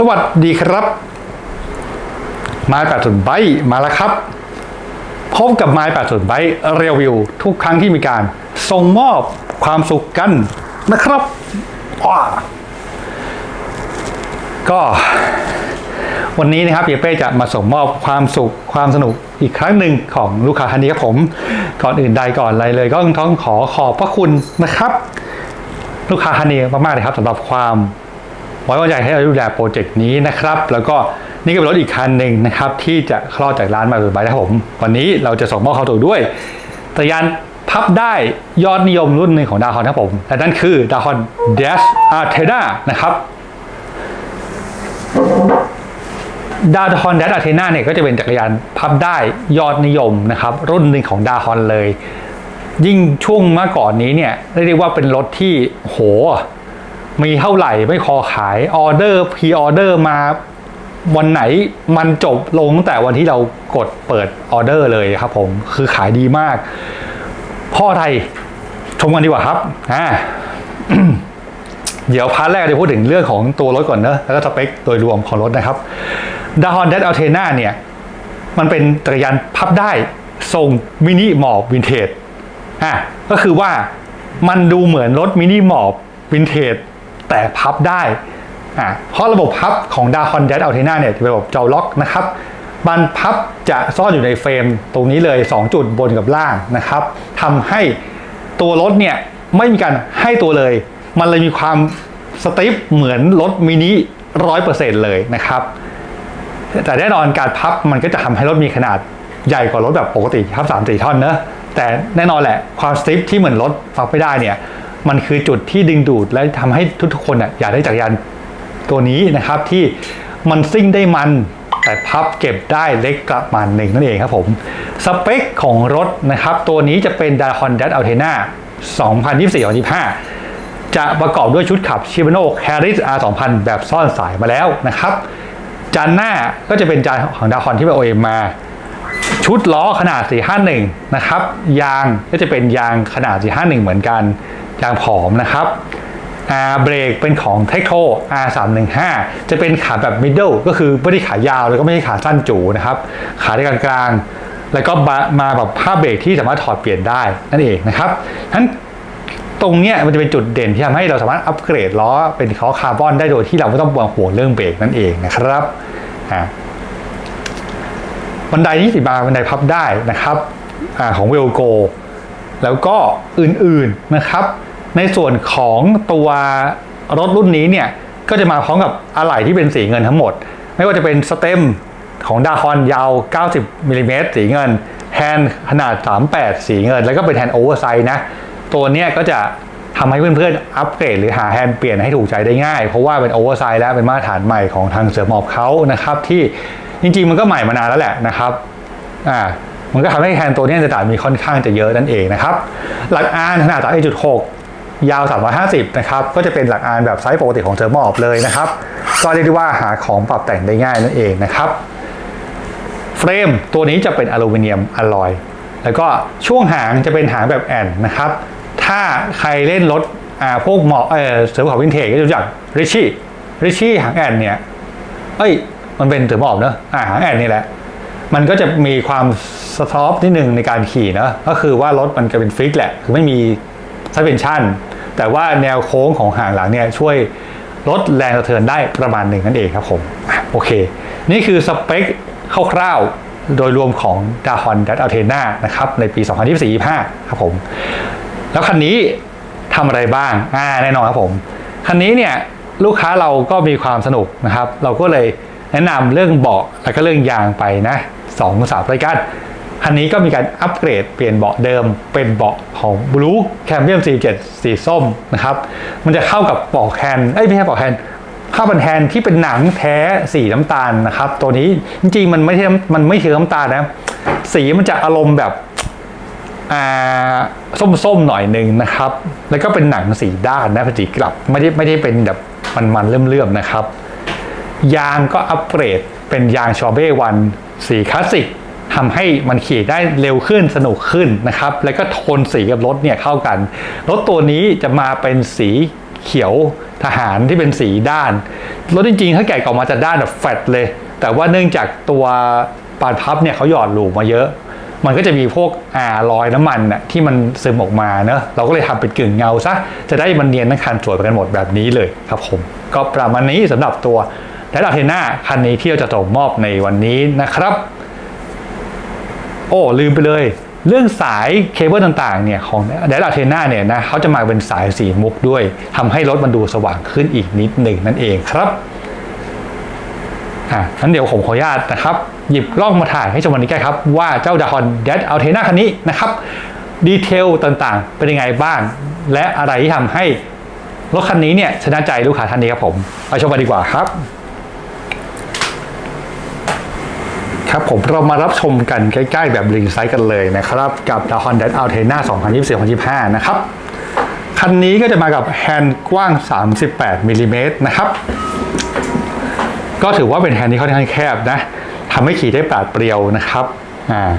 สวัสดีครับมาแปดสุดไบมาแล้วครับ พบกับไม้แปดสุดไบรีวิว ทุกครั้งที่มีการส่งมอบความสุขกันนะครับว้าก็วันนี้นะครับเยเป้จะมาส่งมอบความสุขความสนุกอีกครั้งหนึ่งของลูกค้าท่านนี้ครับผม ก่อนอื่นใดก่อนอะไรเลย ก็ต้องขอขอบพระคุณนะครับ ลูกค้าท่านนี้มากๆเลยครับสำหรับความ ไว้วางใจให้เราดูแลโปรเจกต์นี้นะครับ แล้วก็นี่ก็เป็นรถอีกคันหนึ่งนะครับที่จะคลอดจากร้านมาสุดไปนะครับผม วันนี้เราจะส่งมอบเขาตัวด้วยจักรยานพับได้ยอดนิยมรุ่นหนึ่งของดาฮอนครับผมและนั่นคือดาฮอน Dash Artena นะครับดาฮอน Dash Artena เนี่ยก็จะเป็นจักรยานพับได้ยอดนิยมนะครับ รุ่นหนึ่งของดาฮอนเลย ยิ่งช่วงเมื่อก่อนนี้เนี่ยเรียกได้ว่าเป็นรถที่โห มีเท่าไหร่ไม่พอขายออเดอร์พรีออเดอร์มาวันไหนมันจบลงตั้งแต่วันที่เรากดเปิดออเดอร์เลยครับผมคือขายดีมาก พ่อไทยชมกันดีกว่าครับอ่าเดี๋ยวพาร์ทแรกจะพูดถึงเรื่องของตัวรถก่อนเนอะแล้วก็สเปคโดยรวมของรถนะครับดาฮอนเด a อัลเทนาเนี่ย มันเป็นจักรยานพับได้ทรงมินิหมอบวินเทจอะก็คือว่ามันดูเหมือนรถมินิหมอบวินเทจ แต่พับได้อะเพราะระบบพับของดาคอนเด a อัลเทน่าเนี่ยจะเป็นระบบเจาล็อกนะครับมันพับจะซ่อนอยู่ในเฟรมตรงนี้เลย 2 จุดบนกับล่างนะครับทำให้ตัวรถเนี่ยไม่มีการให้ตัวเลย มันเลยมีความสติปเหมือนรถมินิร้อยเปอร์เซ็นต์เลยนะครับ แต่แน่นอนการพับมันก็จะทำให้รถมีขนาดใหญ่กว่ารถแบบปกติครับสามสี่ท่อนเนอะแต่แน่นอนแหละความสติปที่เหมือนรถพับไม่ได้เนี่ย มันคือจุดที่ดึงดูดและทำให้ทุกๆคนอยากได้จักรยานตัวนี้นะครับที่มันซิ่งได้มันแต่พับเก็บได้เล็กประมาณหนึ่งนั่นเองครับผม สเปคของรถนะครับ ตัวนี้จะเป็นดา d a h o n d a s Altena 2024-2025 จะประกอบด้วยชุดขับ Shimano Harris R2000 แบบซ่อนสายมาแล้วนะครับ จานหน้าก็จะเป็นจานของดาคอนที่ไปโอเอมา ชุดล้อขนาด 451 นะครับ ยางก็จะเป็นยางขนาด 451 เหมือนกัน ยางผอมนะครับอาเบรกเป็นของ t e c t o R315 จะเป็นขาแบบ middle ก็คือไม่ได้ขายาวแล้วก็ไม่ใช่ขาสั้นจูนะครับ ขาในกลางกลางๆ แล้วก็มาแบบผ้าเบรกที่สามารถถอดเปลี่ยนได้นั่นเองนะครับทั้นตรงเนี้ยมันจะเป็นจุดเด่นที่ทำให้เราสามารถอัปเกรดล้อเป็นล้อคาร์บอนได้โดยที่เราไม่ต้องห่วงเรื่องเบรกนั่นเองนะครับบันไดนี้สิบาบันไดพับได้นะครับอของเวลโก แล้วก็อื่นๆนะครับ ในส่วนของตัวรถรุ่นนี้เนี่ย ก็จะมาพร้อมกับอะไหล่ที่เป็นสีเงินทั้งหมด ไม่ว่าจะเป็นสเต็มของดาคอนยาว 90มิลลิเมตรสีเงิน แฮนด์ขนาด 38 สีเงิน แล้วก็เป็นแฮนด์โอเวอร์ไซส์นะ ตัวเนี้ยก็จะทำให้เพื่อนๆ อัปเกรดหรือหาแฮนด์เปลี่ยนให้ถูกใจได้ง่าย เพราะว่าเป็นโอเวอร์ไซส์และเป็นมาตรฐานใหม่ของทางเสือหมอบเขานะครับ ที่จริงๆ มันก็ใหม่มานานแล้วแหละนะครับอ่ามันก็ทำให้แฮนด์ตัวนี้จะมีค่อนข้างจะเยอะนั่นเองนะครับ หลักอานขนาด3.6 ยาว 350 นะครับ ก็จะเป็นหลักอานแบบไซส์ปกติของเสือหมอบเลยนะครับ ก็เรียกได้ว่าหาของปรับแต่งได้ง่ายนั่นเองนะครับ เฟรมตัวนี้จะเป็นอลูมิเนียมอลลอย แล้วก็ช่วงหางจะเป็นหางแบบแอนนะครับ ถ้าใครเล่นรถอ่าพวกเหมาะเออเสือหมอบวินเทจก็จะรู้จักริชี่ริชี่หางแอนเนี่ย เอ้ย มันเป็นเสือหมอบเนอะอ่าหางแอนนี่แหละ มันก็จะมีความสตอฟนิดนึงในการขี่นะ ก็คือว่ารถมันจะเป็นฟิกแหละ คือไม่มีซัสเพนชั่น แต่ว่าแนวโค้งของหางหลังเนี่ยช่วยลดแรงสะเทือนได้ประมาณหนึ่งนั่นเองครับผมโอเค นี่คือสเปคคร่าวๆโดยรวมของ d a h o n d a t Altena นะครับในปี 2024-25ครับผม แล้วคันนี้ทำอะไรบ้างอ่าแน่นอนครับผม คันนี้เนี่ยลูกค้าเราก็มีความสนุกนะครับ เราก็เลยแนะนำเรื่องเบาะแล้วก็เรื่องยางไปนะสองสามรายการ คันนี้ก็มีการอัปเกรดเปลี่ยนเบาะเดิมเป็นเบาะของ Blue Cambium 47สีส้มนะครับ มันจะเข้ากับเบาะแคนเอ้ยไม่ใช่เบาะแคนเข้าเป็นแฮนที่เป็นหนังแท้สีน้ำตาลนะครับ ตัวนี้จริงๆมันไม่ใช่มันไม่ใช่น้ำตาลนะ สีมันจะอารมณ์แบบอ่าส้มๆหน่อยหนึ่งนะครับ แล้วก็เป็นหนังสีด้านนะสีกลับไม่ได้ไม่ได้เป็นแบบมันๆเลื่อมๆนะครับ ยางก็อัปเกรดเป็นยางชอเบ้วันสีคลาสสิก ทำให้มันขี่ได้เร็วขึ้นสนุกขึ้นนะครับ แล้วก็โทนสีกับรถเนี่ยเข้ากัน รถตัวนี้จะมาเป็นสีเขียวทหารที่เป็นสีด้าน รถจริงๆ ถ้าแกะออกมาจะด้านแบบแฟตเลย แต่ว่าเนื่องจากตัวปานพับเนี่ยเขาหยอดหลูมาเยอะ มันก็จะมีพวกอ่ารอยน้ำมันน่ะที่มันซึมออกมาเนอะเราก็เลยทำเป็นกึ่งเงาซะ จะได้มันเนียนทั้งคันสวยไปกันหมดแบบนี้เลยครับผม ก็ประมาณนี้สำหรับตัวแดดอาเทน่าคันนี้ที่เราจะส่งมอบในวันนี้นะครับ โอ้ลืมไปเลย เรื่องสายเคเบิลต่างๆเนี่ยของเดล a เทน่าเนี่ยนะเขาจะมาเป็นสายสีมุกด้วยทำให้รถมันดูสว่างขึ้นอีกนิดหนึ่งนั่นเองครับอะงั้นเดี๋ยวผมขออนุญาตนะครับ หยิบกล้องมาถ่ายให้ชมวันนี้กันครับ ว่าเจ้าดาฮอนเดล a เทน่าคันนี้นะครับดีเทลต่างๆ เป็นยังไงบ้าง และอะไรที่ทำให้รถคันนี้เนี่ยชนะใจลูกค้าท่านนี้ครับผม ไปชมกันดีกว่าครับ ครับผมเรามารับชมกันใกล้ๆแบบริงไซส์กันเลยนะครับกับ The Honda Altina 2024-2025 นะครับ คันนี้ก็จะมากับแฮนด์กว้าง 38มิลลิเมตรนะครับ ก็ถือว่าเป็นแฮนด์ที่ค่อนข้างแคบนะทำให้ขี่ได้ปราดเปรียวนะครับอ่า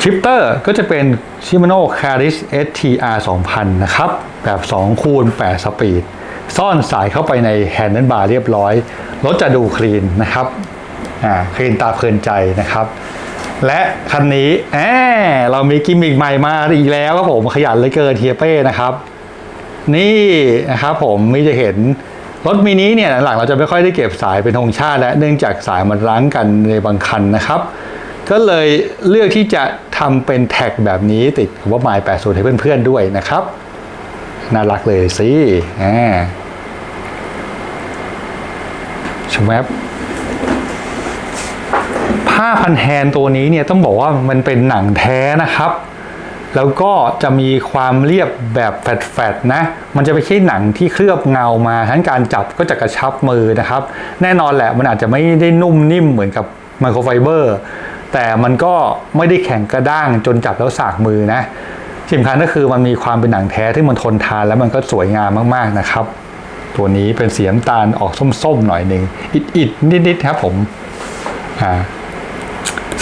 ชิปเตอร์ก็จะเป็น Shimano Caris STR 2000 นะครับ แบบ 2 คูณ8สปีด ซ่อนสายเข้าไปในแฮนด์บาร์เรียบร้อย รถจะดูคลีนนะครับ อ่าคลีนตาเพลินใจนะครับ และคันนี้แอเรามีกิมมิกใหม่มาอีกแล้วครับผมขยันเลยเกินเฮียเป้นะครับ นี่นะครับผมมีจะเห็นรถมินิเนี่ยหลังเราจะไม่ค่อยได้เก็บสายเป็นธงชาติและเนื่องจากสายมันรั้งกันในบางคันนะครับ ก็เลยเลือกที่จะทำเป็นแท็กแบบนี้ติดคำว่า My 80ให้เพื่อนๆด้วยนะครับ น่ารักเลยสิอ่าชมแวบ ผ้าพันแฮนตัวนี้เนี่ยต้องบอกว่ามันเป็นหนังแท้นะครับ แล้วก็จะมีความเรียบแบบแฟดๆนะ มันจะไม่ใช่หนังที่เคลือบเงามาทั้งการจับก็จะกระชับมือนะครับ แน่นอนแหละมันอาจจะไม่ได้นุ่มนิ่มเหมือนกับไมโครไฟเบอร์แต่มันก็ไม่ได้แข็งกระด้างจนจับแล้วสากมือนะสำคัญก็คือมันมีความเป็นหนังแท้ที่มันทนทานแล้วมันก็สวยงามมากๆนะครับ ตัวนี้เป็นสีน้ำตาลออกส้มๆหน่อยหนึ่งอิดๆนิดๆครับผมอ่า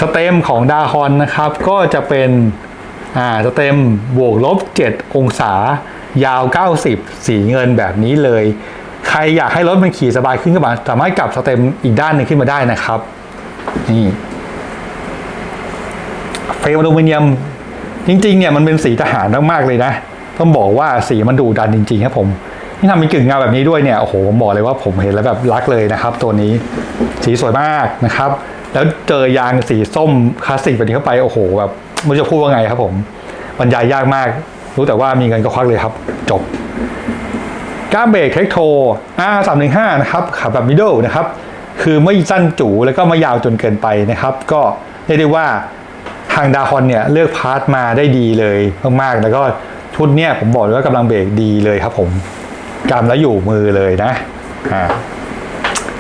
สเต็มของดาฮอนนะครับ ก็จะเป็นอ่าสเต็มบวกลบ 7 องศายาว 90 สีเงินแบบนี้เลย ใครอยากให้รถมันขี่สบายขึ้นก็สามารถกลับสเต็มอีกด้านหนึ่งขึ้นมาได้นะครับ นี่เฟรมอลูมิเนียมจริงๆเนี่ยมันเป็นสีทหารมากๆเลยนะ ต้องบอกว่าสีมันดุดันจริงๆครับผม นี่ทำเป็นกึ่งเงาแบบนี้ด้วยเนี่ยโอ้โหผมบอกเลยว่าผมเห็นแล้วแบบรักเลยนะครับ ตัวนี้สีสวยมากนะครับ แล้วเจอยางสีส้มคลาสสิกแบบนี้เข้าไปโอ้โหแบบไม่รู้จะพูดว่าไงครับ ผมบรรยายยากมาก รู้แต่ว่ามีเงินก็ควักเลยครับ จบก้ามเบรกเทคโท R315 นะครับขับแบบมิดเดิลนะครับ คือไม่สั้นจูแล้วก็ไม่ยาวจนเกินไปนะครับ ก็เรียกได้ว่าทางดาฮอนเนี่ยเลือกพาร์ทมาได้ดีเลยมากๆแล้วก็ชุดเนี่ยผมบอกเลยว่ากำลังเบรกดีเลยครับผม กำแล้วอยู่มือเลยนะอ่า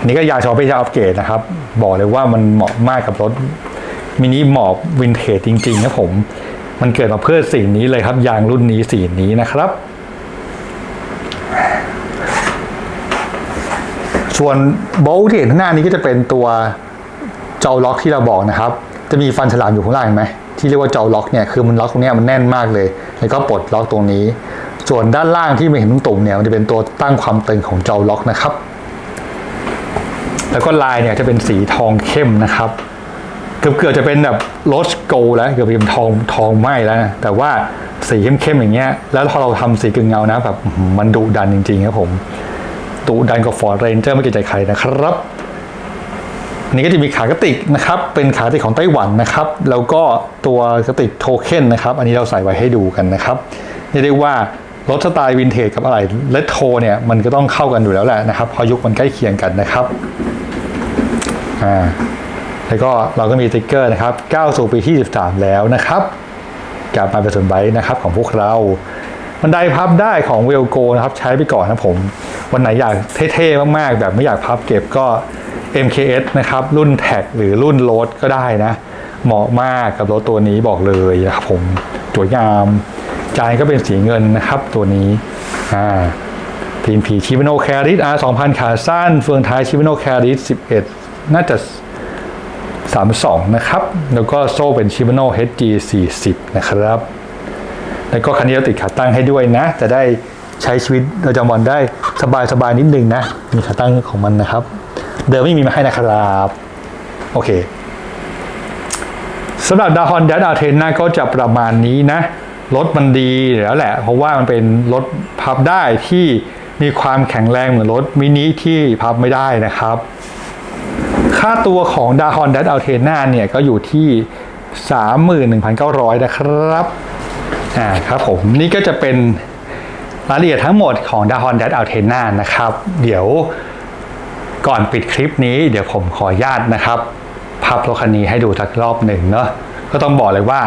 นี่ก็ยางชอปปี้ยาอัปเกรดนะครับ บอกเลยว่ามันเหมาะมากกับรถมินิหมอบวินเทจจริงๆนะผม มันเกิดมาเพื่อสิ่งนี้เลยครับ ยางรุ่นนี้สีนี้นะครับ ส่วนโบลที่เห็นข้างหน้านี้ก็จะเป็นตัวเจ้าล็อกที่เราบอกนะครับ จะมีฟันฉลามอยู่ข้างล่างไหมที่เรียกว่าเจ้าล็อกเนี่ยคือมันล็อกตรงเนี้ยมันแน่นมากเลย แล้วก็ปลดล็อกตรงนี้ ส่วนด้านล่างที่ไม่เห็นตุ่มเนี่ยมันจะเป็นตัวตั้งความตึงของเจ้าล็อกนะครับ แล้วก็ลายเนี่ยจะเป็นสีทองเข้มนะครับ เกือบเกือบจะเป็นแบบโรสโกลแล้วเกือบเป็นทองทองไหมแล้วนะแต่ว่าสีเข้มๆอย่างเงี้ย แล้วพอเราทำสีกึ่งเงานะแบบมันดุดันจริงๆครับผมดุดันกว่าฟอร์ดเรนเจอร์ไม่เกรงใจใครนะครับนนี้ก็จะมีขากระติกนะครับ เป็นขากระติกของไต้หวันนะครับ แล้วก็ตัวกระติกโทเค็นนะครับ อันนี้เราใส่ไว้ให้ดูกันนะครับเรียกได้ว่า รถสไตล์วินเทจกับอะไรเลตโทเนี่ยมันก็ต้องเข้ากันอยู่แล้วแหละนะครับพอยุคมันใกล้เคียงกันนะครับอ่าแล้วก็เราก็มีติ๊กเกอร์นะครับก้าสู่ปีที่ 13 แล้วนะครับกลับมาเป็นส่วนไบนะครับของพวกเราบันไดพับได้ของเวลโกนะครับ ใช้ไปก่อนนะผม วันไหนอยากเท่ๆมากๆ แบบไม่อยากพับเก็บก็ MKS นะครับ รุ่นแท็กหรือรุ่นโรดก็ได้นะ เหมาะมากกับรถตัวนี้บอกเลยนะครับผมสวยงาม จานก็เป็นสีเงินนะครับตัวนี้อ่าพีนผีชิวโนแคริส R 2000ขาสั้น เฟืองท้ายชิวโนแคริส11น่าจะ32นะครับ แล้วก็โซ่เป็นชิวโน HG 40นะครับ แล้วก็คันนี้เราติดขาตั้งให้ด้วยนะ จะได้ใช้ชีวิตประจำวันได้สบายๆนิดนึงนะ มีขาตั้งของมันนะครับ เดิมไม่มีมาให้นะครับ โอเคสำหรับดาฮอนดัตอาเทนาก็จะประมาณนี้นะ รถมันดีแล้วแหละ เพราะว่ามันเป็นรถพับได้ที่มีความแข็งแรงเหมือนรถมินิที่พับไม่ได้นะครับ ค่าตัวของดาฮอนดัตอัลเทนาเนี่ยก็อยู่ที่ 31,900 นะครับอ่าครับผมนี่ก็จะเป็นรายละเอียดทั้งหมดของ d a h o n d a t a l t e n a นะครับ เดี๋ยวก่อนปิดคลิปนี้เดี๋ยวผมขออนุญาตนะครับ พับรถคันนี้ให้ดูสักรอบหนึ่งเนาะก็ต้องบอกเลยว่า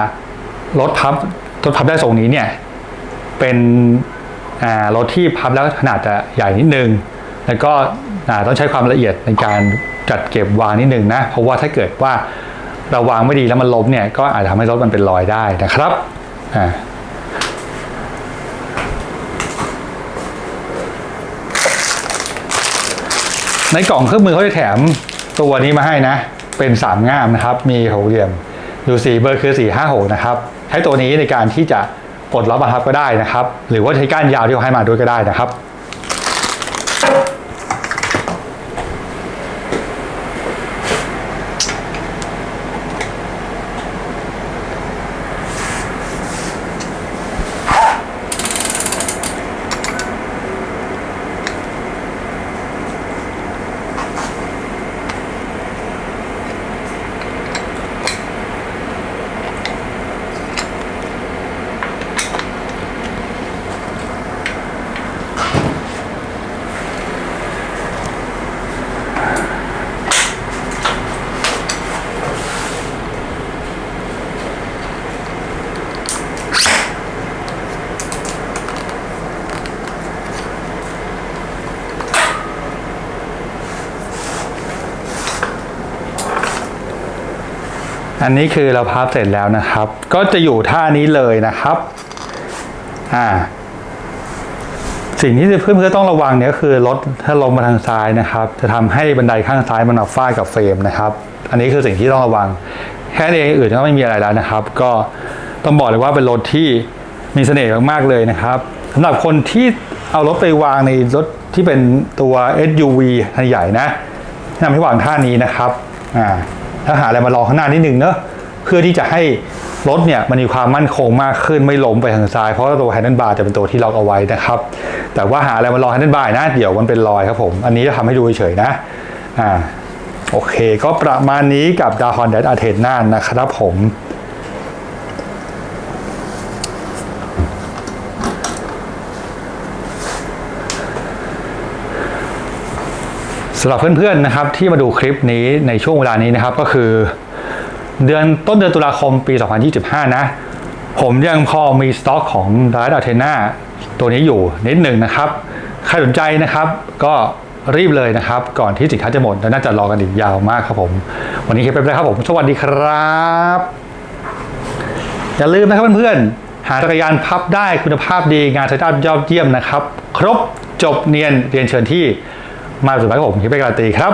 รถพับ รถพับได้ทรงนี้เนี่ยเป็นรถที่พับแล้วขนาดจะใหญ่นิดนึง แล้วก็ต้องใช้ความละเอียดในการจัดเก็บวางนิดนึงนะ เพราะว่าถ้าเกิดว่าเราวางไม่ดีแล้วมันล้มเนี่ยก็อาจจะทำให้รถมันเป็นรอยได้นะครับอ่าในกล่องเครื่องมือเขาจะแถมตัวนี้มาให้นะ เป็นสามง่ามนะครับ มีหกเหลี่ยมดูสีเบอร์คือ 4 5 6 นะครับ ใช้ตัวนี้ในการที่จะปลดล็อกบังคับก็ได้นะครับ หรือว่าใช้ก้านยาวที่เขาให้มาด้วยก็ได้นะครับ อันนี้คือเราพับเสร็จแล้วนะครับ ก็จะอยู่ท่านี้เลยนะครับ อ่า สิ่งที่เพื่อนๆต้องระวังเนี่ยก็คือรถถ้าลงมาทางซ้ายนะครับ จะทำให้บันไดข้างซ้ายมันมาฟาดกับเฟรมนะครับ อันนี้คือสิ่งที่ต้องระวัง แค่นี้องอื่นก็ไม่มีอะไรแล้วนะครับ ก็ต้องบอกเลยว่าเป็นรถที่มีเสน่ห์มากๆเลยนะครับสำหรับคนที่เอารถไปวางในรถที่เป็นตัว SUV ขนาดใหญ่นะแนะนำให้วางท่านี้นะครับ อ่า ถ้าหาอะไรมารองข้างหน้านิดนึงเนอะเพื่อที่จะให้รถเนี่ยมันมีความมั่นคงมากขึ้นไม่ล้มไปทางซ้าย เพราะตัวแฮนด์บาร์จะเป็นตัวที่ล็อกเอาไว้นะครับ แต่ว่าหาอะไรมารองแฮนด์บาร์นะ เดี๋ยวมันเป็นรอยครับผม อันนี้จะทำให้ดูเฉยๆนะอ่าโอเค ก็ประมาณนี้กับดาฮอนเดดอาเทนนานนะครับผม สำหรับเพื่อนๆนะครับที่มาดูคลิปนี้ในช่วงเวลานี้นะครับก็คือ เดือนต้นเดือนตุลาคมปี 2025 นะ ผมยังพอมีสต็อกของ d a ร์ a t e n a ตัวนี้อยู่นิดหนึ่งนะครับ ใครสนใจนะครับก็รีบเลยนะครับ ก่อนที่สินค้าจะหมดแล้วน่าจะรอกันอีกยาวมากครับผม วันนี้คลิปไปแล้วครับผมสวัสดีครับ อย่าลืมนะครับเพื่อนๆหาจักรยานพับได้คุณภาพดีงานใช้ได้ยอดเยี่ยมนะครับ ครบจบเนียนเรียนเชิญที่ มาสุดท้ายผมคิดเป็นการันตีครับ